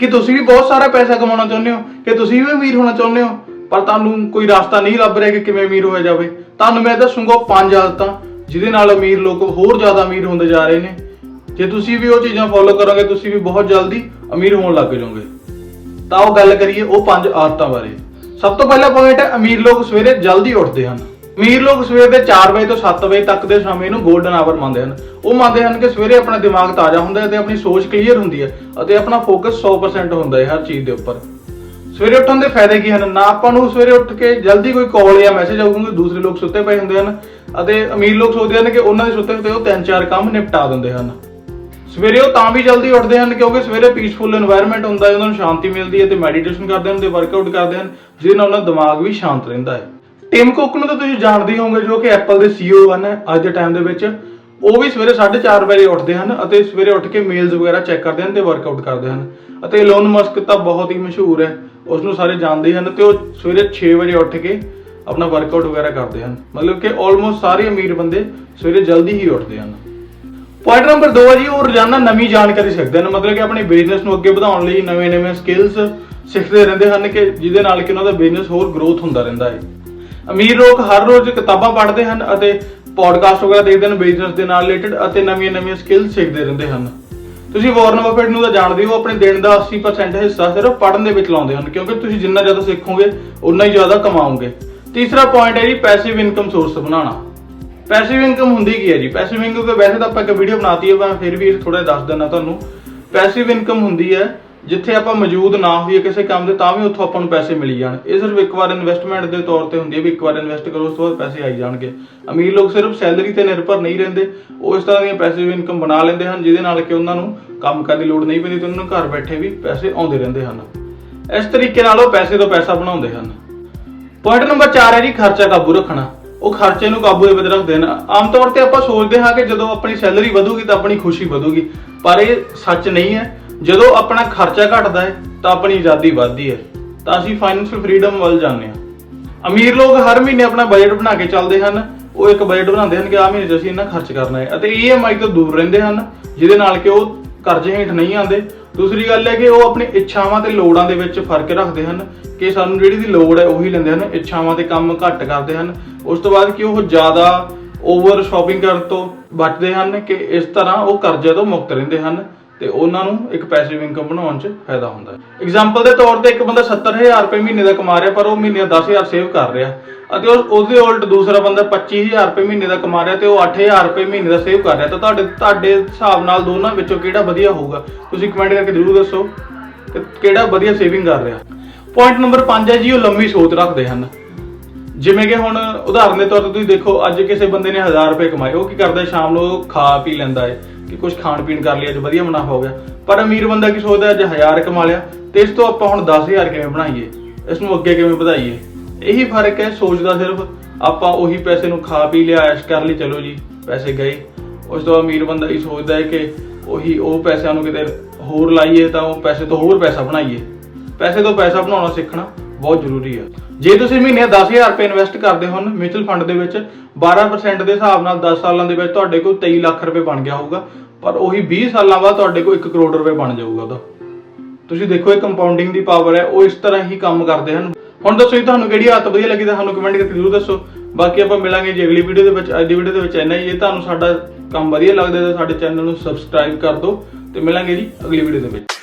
ਕਿ ਤੁਸੀਂ ਵੀ ਬਹੁਤ ਸਾਰਾ ਪੈਸਾ ਕਮਾਉਣਾ ਚਾਹੁੰਦੇ ਹੋ, ਕਿ ਤੁਸੀਂ ਵੀ ਅਮੀਰ ਹੋਣਾ ਚਾਹੁੰਦੇ ਹੋ। ਪਰ ਤੁਹਾਨੂੰ ਕੋਈ ਰਸਤਾ ਨਹੀਂ ਲੱਭ ਰਿਹਾ ਕਿ ਕਿਵੇਂ ਅਮੀਰ ਹੋਇਆ ਜਾਵੇ। ਤੁਹਾਨੂੰ ਮੈਂ ਦੱਸੂਗਾ ਪੰਜ ਆਦਤਾਂ, ਜਿਹਦੇ ਨਾਲ ਅਮੀਰ ਲੋਕ ਹੋਰ ਜ਼ਿਆਦਾ ਅਮੀਰ ਹੁੰਦੇ ਜਾ ਰਹੇ ਨੇ। ਜੇ ਤੁਸੀਂ ਵੀ ਉਹ ਚੀਜ਼ਾਂ ਫੋਲੋ ਕਰੋਗੇ, ਤੁਸੀਂ ਵੀ ਬਹੁਤ ਜਲਦੀ ਅਮੀਰ ਹੋਣ ਲੱਗ ਜਾਓਗੇ। ਤਾਂ ਉਹ ਗੱਲ ਕਰੀਏ ਉਹ ਪੰਜ ਆਦਤਾਂ ਬਾਰੇ। ਸਭ ਤੋਂ ਪਹਿਲਾ ਪੁਆਇੰਟ ਹੈ, ਅਮੀਰ ਲੋਕ ਸਵੇਰੇ ਜਲਦੀ ਉੱਠਦੇ ਹਨ। ਅਮੀਰ ਲੋਕ ਸਵੇਰ ਦੇ 4 ਵਜੇ ਤੋਂ 7 ਵਜੇ ਤੱਕ ਦੇ ਸਮੇਂ ਨੂੰ ਗੋਲਡਨ ਆਵਰ ਮੰਨਦੇ ਹਨ। ਉਹ ਮੰਨਦੇ ਹਨ ਕਿ ਸਵੇਰੇ ਆਪਣਾ ਦਿਮਾਗ ਤਾਜ਼ਾ ਹੁੰਦਾ ਹੈ ਤੇ ਆਪਣੀ ਸੋਚ ਕਲੀਅਰ ਹੁੰਦੀ ਹੈ ਅਤੇ ਆਪਣਾ ਫੋਕਸ 100% ਹੁੰਦਾ ਹੈ ਹਰ ਚੀਜ਼ ਦੇ ਉੱਪਰ। ਸਵੇਰੇ ਉੱਠਣ ਦੇ ਫਾਇਦੇ ਕੀ ਹਨ? ਨਾ ਆਪਾਂ ਨੂੰ ਸਵੇਰੇ ਉੱਠ ਕੇ ਜਲਦੀ ਕੋਈ ਕਾਲ ਜਾਂ ਮੈਸੇਜ ਆਊਗਾ ਕਿ ਦੂਸਰੇ ਲੋਕ ਸੁੱਤੇ ਪਏ ਹੁੰਦੇ ਹਨ ਅਤੇ ਅਮੀਰ ਲੋਕ ਸੋਚਦੇ ਹਨ ਕਿ ਉਹਨਾਂ ਦੇ ਸੁੱਤੇ ਹੁੰਦੇ ਉਹ ਤਿੰਨ ਚਾਰ ਕੰਮ ਨਿਪਟਾ ਦਿੰਦੇ ਹਨ। ਸਵੇਰੇ ਉਹ ਤਾਂ ਵੀ ਜਲਦੀ ਉੱਠਦੇ ਹਨ ਕਿਉਂਕਿ ਸਵੇਰੇ ਪੀਸਫੁਲ এনवायरमेंट ਹੁੰਦਾ ਹੈ, ਉਹਨਾਂ ਨੂੰ ਸ਼ਾਂਤੀ ਮਿਲਦੀ ਹੈ ਤੇ ਮੈਡੀਟੇਸ਼ਨ ਕਰਦੇ ਹਨ ਤੇ ਵਰਕਆਊਟ ਕਰਦੇ ਹਨ, ਜਿਹਦੇ ਨਾਲ ਉਹਨਾਂ ਦਾ ਦਿਮਾਗ ਵੀ ਸ਼ਾਂਤ ਰਹਿੰਦਾ ਹੈ। ਟਿਮ ਕੁੱਕ ਨੂੰ ਤਾਂ ਤੁਸੀਂ ਜਾਣਦੇ ਹੀ ਹੋਵੋਗੇ, ਜੋ ਕਿ ਐਪਲ ਦੇ CEO ਹਨ ਅੱਜ ਦੇ ਟਾਈਮ ਦੇ ਵਿੱਚ। ਉਹ ਵੀ ਸਵੇਰੇ 4:30 ਵਜੇ ਉੱਠਦੇ ਹਨ ਅਤੇ ਸਵੇਰੇ ਉੱਠ ਕੇ ਮੇਲਸ ਵਗੈਰਾ ਚੈੱਕ ਕਰਦੇ ਹਨ ਤੇ ਵਰਕਆਊਟ ਕਰਦੇ ਹਨ। ਅਤੇ ਇਲੋਨ ਮਸਕ ਤਾਂ ਬਹੁਤ ਹੀ ਮਸ਼ਹੂਰ ਹੈ, ਉਸ ਨੂੰ ਸਾਰੇ ਜਾਣਦੇ ਹਨ ਤੇ ਉਹ ਸਵੇਰੇ 6 ਵਜੇ ਉੱਠ ਕੇ ਆਪਣਾ ਵਰਕਆਊਟ ਵਗੈਰਾ ਕਰਦੇ ਹਨ। ਮਤਲਬ ਕਿ ਆਲਮੋਸਟ ਸਾਰੇ ਅਮੀਰ ਬੰਦੇ ਸਵੇਰੇ ਜਲਦੀ ਹੀ ਉੱਠਦੇ ਹਨ। ਪੁਆਇੰਟ ਨੰਬਰ 2 ਹੈ ਜੀ, ਉਹ ਰੋਜ਼ਾਨਾ ਨਵੀਂ ਜਾਣਕਾਰੀ ਸਿੱਖਦੇ ਹਨ। ਮਤਲਬ ਕਿ ਆਪਣੇ ਬਿਜ਼ਨਸ ਨੂੰ ਅੱਗੇ ਵਧਾਉਣ ਲਈ ਨਵੇਂ-ਨਵੇਂ ਸਕਿੱਲਸ ਸਿੱਖਦੇ ਰਹਿੰਦੇ ਹਨ ਕਿ ਜਿਹਦੇ ਨਾਲ ਕਿ ਉਹਨਾਂ ਦਾ ਬਿਜ਼ਨਸ ਹੋਰ ਗਰੋਥ ਹੁੰਦਾ ਰਹਿੰਦਾ ਹੈ। ਅਮੀਰ ਲੋਕ ਹਰ ਰੋਜ਼ ਕਿਤਾਬਾਂ ਪੜ੍ਹਦੇ ਹਨ ਅਤੇ ਪੋਡਕਾਸਟ ਵਗੈਰਾ ਦੇਖਦੇ ਹਨ ਬਿਜ਼ਨਸ ਦੇ ਨਾਲ ਰਿਲੇਟਡ ਅਤੇ ਨਵੀਆਂ-ਨਵੀਆਂ ਸਕਿੱਲ ਸਿੱਖਦੇ ਰਹਿੰਦੇ ਹਨ। ਤੁਸੀਂ ਵਾਰਨ ਬਫੇਟ ਨੂੰ ਤਾਂ ਜਾਣਦੇ ਹੋ, ਆਪਣੇ ਦਿਨ ਦਾ 80% ਹਿੱਸਾ ਸਿਰਫ ਪੜ੍ਹਨ ਦੇ ਵਿੱਚ ਲਾਉਂਦੇ ਹਨ, ਕਿਉਂਕਿ ਤੁਸੀਂ ਜਿੰਨਾ ਜ਼ਿਆਦਾ ਸਿੱਖੋਗੇ ਉਨਾ ਹੀ ਜ਼ਿਆਦਾ ਕਮਾਓਗੇ। ਤੀਸਰਾ ਪੁਆਇੰਟ ਹੈ ਜੀ ਪੈਸਿਵ ਇਨਕਮ ਸੋਰਸ ਬਣਾਉਣਾ। ਪੈਸਿਵ ਇਨਕਮ ਹੁੰਦੀ ਕੀ ਹੈ ਜੀ? ਪੈਸਿਵ ਇਨਕਮ ਤੇ ਵੈਸੇ ਤਾਂ ਆਪਾਂ ਇੱਕ ਵੀਡੀਓ ਬਣਾਤੀ ਹੈ, ਮੈਂ ਫਿਰ ਵੀ ਥੋੜਾ ਦੱਸ ਦਿੰਦਾ ਤੁਹਾਨੂੰ। ਪੈਸਿਵ ਇਨਕਮ ਹੁੰਦੀ ਹੈ ਜਿੱਥੇ ਆਪਾਂ ਮੌਜੂਦ ਨਾ ਹੋਈਏ ਕਿਸੇ ਕੰਮ ਦੇ, ਤਾਂ ਵੀ ਉੱਥੋਂ ਆਪਾਂ ਨੂੰ ਪੈਸੇ ਮਿਲੀ ਜਾਣ। ਇਹ ਸਿਰਫ ਇੱਕ ਵਾਰ ਇਨਵੈਸਟਮੈਂਟ ਦੇ ਤੌਰ ਤੇ ਹੁੰਦੀ ਹੈ ਵੀ ਇੱਕ ਵਾਰ ਇਨਵੈਸਟ ਕਰੋ, ਉਸ ਤੋਂ ਬਾਅਦ ਪੈਸੇ ਆਈ ਜਾਣਗੇ। ਅਮੀਰ ਲੋਕ ਸਿਰਫ ਸੈਲਰੀ ਤੇ ਨਿਰਭਰ ਨਹੀਂ ਰਹਿੰਦੇ। ਉਹ ਇਸ ਤਰ੍ਹਾਂ ਦੀਆਂ ਪੈਸਿਵ ਇਨਕਮ ਬਣਾ ਲੈਂਦੇ ਹਨ, ਜਿਹਦੇ ਨਾਲ ਕਿ ਉਹਨਾਂ ਨੂੰ ਕੰਮ ਕਰਨ ਦੀ ਲੋੜ ਨਹੀਂ ਪੈਂਦੀ ਤੇ ਉਹਨਾਂ ਨੂੰ ਘਰ ਬੈਠੇ ਵੀ ਪੈਸੇ ਆਉਂਦੇ ਰਹਿੰਦੇ ਹਨ। ਇਸ ਤਰੀਕੇ ਨਾਲ ਉਹ ਪੈਸੇ ਤੋਂ ਪੈਸਾ ਬਣਾਉਂਦੇ ਹਨ। ਪੁਆਇੰਟ ਨੰਬਰ 4 ਹੈ ਜੀ ਖਰਚਾ ਕਾਬੂ ਰੱਖਣਾ। ਉਹ ਖਰਚੇ ਨੂੰ ਕਾਬੂ ਦੇ ਵਿੱਚ ਰੱਖਦੇ ਹਨ। ਆਮ ਤੌਰ ਤੇ ਆਪਾਂ ਸੋਚਦੇ ਹਾਂ ਕਿ ਜਦੋਂ ਆਪਣੀ ਸੈਲਰੀ ਵਧੂਗੀ ਤਾਂ ਆਪਣੀ ਖੁਸ਼ੀ ਵਧੂਗੀ, ਪਰ ਇਹ ਸੱਚ ਨਹੀਂ ਹੈ। ਜਦੋਂ ਆਪਣਾ ਖਰਚਾ ਘਟਦਾ ਹੈ, ਤਾਂ ਆਪਣੀ ਆਜ਼ਾਦੀ ਵੱਧਦੀ ਹੈ। ਤਾਂ ਅਸੀਂ ਫਾਈਨੈਂਸ਼ੀਅਲ ਫਰੀडम ਵੱਲ ਜਾਂਦੇ ਹਾਂ। ਅਮੀਰ ਲੋਕ ਹਰ ਮਹੀਨੇ ਆਪਣਾ ਬਜਟ ਬਣਾ ਕੇ ਚੱਲਦੇ ਹਨ। ਉਹ ਇੱਕ ਬਜਟ ਬਣਾਉਂਦੇ ਹਨ ਕਿ ਆਹ ਮਹੀਨੇ 'ਚ ਅਸੀਂ ਇੰਨਾ ਖਰਚ ਕਰਨਾ ਹੈ। ਅਤੇ EMI ਤੋਂ ਦੂਰ ਰਹਿੰਦੇ ਹਨ, ਜਿਹਦੇ ਨਾਲ ਕਿ ਉਹ ਕਰਜ਼ੇ ਹੇਠ ਨਹੀਂ ਆਉਂਦੇ। ਦੂਸਰੀ ਗੱਲ ਹੈ ਕਿ ਉਹ ਆਪਣੀ ਇੱਛਾਵਾਂ ਤੇ ਲੋੜਾਂ ਦੇ ਵਿੱਚ ਫ਼ਰਕ ਰੱਖਦੇ ਹਨ ਕਿ ਸਾਨੂੰ ਜਿਹੜੀ ਦੀ ਲੋੜ ਹੈ, ਉਹੀ ਲੈਂਦੇ ਹਨ। ਇੱਛਾਵਾਂ ਤੇ ਕੰਮ ਘੱਟ ਕਰਦੇ ਹਨ। ਉਸ ਤੋਂ ਬਾਅਦ ਕਿ ਉਹ ਜ਼ਿਆਦਾ ਓਵਰ ਸ਼ਾਪਿੰਗ ਕਰਨ ਤੋਂ ਬਚਦੇ ਹਨ ਕਿ ਇਸ ਤਰ੍ਹਾਂ ਉਹ ਕਰਜ਼ੇ ਤੋਂ ਮੁਕਤ ਰਹਿੰਦੇ ਹਨ। ਤੇ ਉਹਨਾਂ ਨੂੰ ਇੱਕ ਪੈਸਿਵ ਇਨਕਮ ਬਣਾਉਣ 'ਚ ਫਾਇਦਾ ਹੁੰਦਾ ਹੈ। ਐਗਜ਼ਾਮਪਲ ਦੇ ਤੌਰ ਤੇ ਇੱਕ ਬੰਦਾ 70000 ਰੁਪਏ ਮਹੀਨੇ ਦਾ ਕਮਾ ਰਿਹਾ, ਪਰ ਉਹ ਮਹੀਨੇ ਦਾ 10000 ਸੇਵ ਕਰ ਰਿਹਾ ਅਤੇ ਉਸ, ਉਸਦੇ ਉਲਟ ਦੂਸਰਾ ਬੰਦਾ 25000 ਰੁਪਏ ਮਹੀਨੇ ਦਾ ਕਮਾ ਰਿਹਾ ਤੇ ਉਹ 8000 ਰੁਪਏ ਮਹੀਨੇ ਦਾ ਸੇਵ ਕਰ ਰਿਹਾ। ਤਾਂ ਤੁਹਾਡੇ ਤੁਹਾਡੇ ਹਿਸਾਬ ਨਾਲ ਦੋਨਾਂ ਵਿੱਚੋਂ ਕਿਹੜਾ ਵਧੀਆ ਹੋਊਗਾ? ਤੁਸੀਂ ਕਮੈਂਟ ਕਰਕੇ ਜ਼ਰੂਰ ਦੱਸੋ ਕਿ ਕਿਹੜਾ ਵਧੀਆ ਸੇਵਿੰਗ ਕਰ ਰਿਹਾ। ਪੁਆਇੰਟ ਨੰਬਰ 5 ਹੈ ਜੀ, ਉਹ ਲੰਮੀ ਸੋਚ ਰੱਖਦੇ ਹਨ। ਜਿਵੇਂ ਕਿ ਹੁਣ ਉਦਾਹਰਨ ਦੇ ਤੌਰ ਤੇ ਤੁਸੀਂ ਦੇਖੋ, ਅੱਜ ਕਿਸੇ ਬੰਦੇ ਨੇ 1000 ਰੁਪਏ ਕਮਾਏ, ਉਹ ਕੀ ਕਰਦਾ ਹੈ? ਸ਼ਾਮ ਨੂੰ ਖਾ ਪੀ ਲੈਂਦਾ ਹੈ ਕਿ ਕੁਝ ਖਾਣ ਪੀਣ ਕਰ ਲਿਆ, ਅੱਜ ਵਧੀਆ ਮੁਨਾਫਾ ਹੋ ਗਿਆ। ਪਰ ਅਮੀਰ ਬੰਦਾ ਕੀ ਸੋਚਦਾ ਅੱਜ 1000 ਕਮਾ ਲਿਆ, ਤੇ ਇਸ ਤੋਂ ਆਪਾਂ ਹੁਣ 10000 ਕਿਵੇਂ ਬਣਾਈਏ? ਇਸ ਨੂੰ ਅੱਗੇ ਕਿਵੇਂ ਵਧਾਈਏ? ਇਹੀ ਫ਼ਰਕ ਹੈ ਸੋਚ ਦਾ ਸਿਰਫ ਆਪਾਂ ਉਹੀ ਪੈਸੇ ਨੂੰ ਖਾ ਪੀ ਲਿਆ, ਐਸ਼ ਕਰ ਲਈ, ਚਲੋ ਜੀ, ਪੈਸੇ ਗਏ। ਉਸ ਤੋਂ ਅਮੀਰ ਬੰਦਾ ਇਹ ਸੋਚਦਾ ਹੈ ਕਿ ਉਹੀ ਉਹ ਪੈਸਿਆਂ ਨੂੰ ਕਿਤੇ ਹੋਰ ਲਾਈਏ ਤਾਂ ਉਹ ਪੈਸੇ ਤੋਂ ਹੋਰ ਪੈਸਾ ਬਣਾਈਏ। ਪੈਸੇ ਤੋਂ ਪੈਸਾ ਬਣਾਉਣਾ ਸਿੱਖਣਾ ਬਹੁਤ ਜ਼ਰੂਰੀ ਹੈ। ਜੇ ਤੁਸੀਂ ਮਹੀਨੇ 10000 ਰੁਪਏ ਇਨਵੈਸਟ ਕਰਦੇ ਹੋ ਮਿਊਚੁਅਲ ਫੰਡ ਦੇ ਵਿੱਚ 12% ਦੇ ਹਿਸਾਬ ਨਾਲ 10 ਸਾਲਾਂ ਦੇ ਵਿੱਚ ਤੁਹਾਡੇ ਕੋਲ 23 ਲੱਖ ਰੁਪਏ ਬਣ ਗਿਆ ਹੋਊਗਾ, ਪਰ ਉਹੀ 20 ਸਾਲਾਂ ਬਾਅਦ ਤੁਹਾਡੇ ਕੋਲ 1 ਕਰੋੜ ਰੁਪਏ ਬਣ ਜਾਊਗਾ ਉਹਦਾ। ਤੁਸੀਂ ਦੇਖੋ, ਇਹ ਕੰਪਾਊਂਡਿੰਗ ਦੀ ਪਾਵਰ ਹੈ, ਉਹ ਇਸ ਤਰ੍ਹਾਂ ਹੀ ਕੰਮ ਕਰਦੇ ਹਨ। ਹੁਣ ਦੱਸੋ ਜੀ, ਤੁਹਾਨੂੰ ਕਿਹੜੀ ਆਦਤ ਵਧੀਆ ਲੱਗੀ ਤਾਂ ਸਾਨੂੰ ਕਮੈਂਟ ਕਰਕੇ ਜ਼ਰੂਰ ਦੱਸੋ। ਬਾਕੀ ਆਪਾਂ ਮਿਲਾਂਗੇ ਜੀ ਅਗਲੀ ਵੀਡੀਓ ਦੇ ਵਿੱਚ, ਅੱਜ ਦੀ ਵੀਡੀਓ ਦੇ ਵਿੱਚ ਇੰਨਾ ਹੀ ਜੇ ਤੁਹਾਨੂੰ ਸਾਡਾ ਕੰਮ ਵਧੀਆ ਲੱਗਦਾ ਤਾਂ ਸਾਡੇ ਚੈਨਲ ਨੂੰ ਸਬਸਕ੍ਰਾਈਬ ਕਰ ਦਿਓ ਤੇ ਮਿਲਾਂਗੇ ਜੀ ਅਗਲੀ ਵੀਡੀਓ ਦੇ ਵਿੱਚ।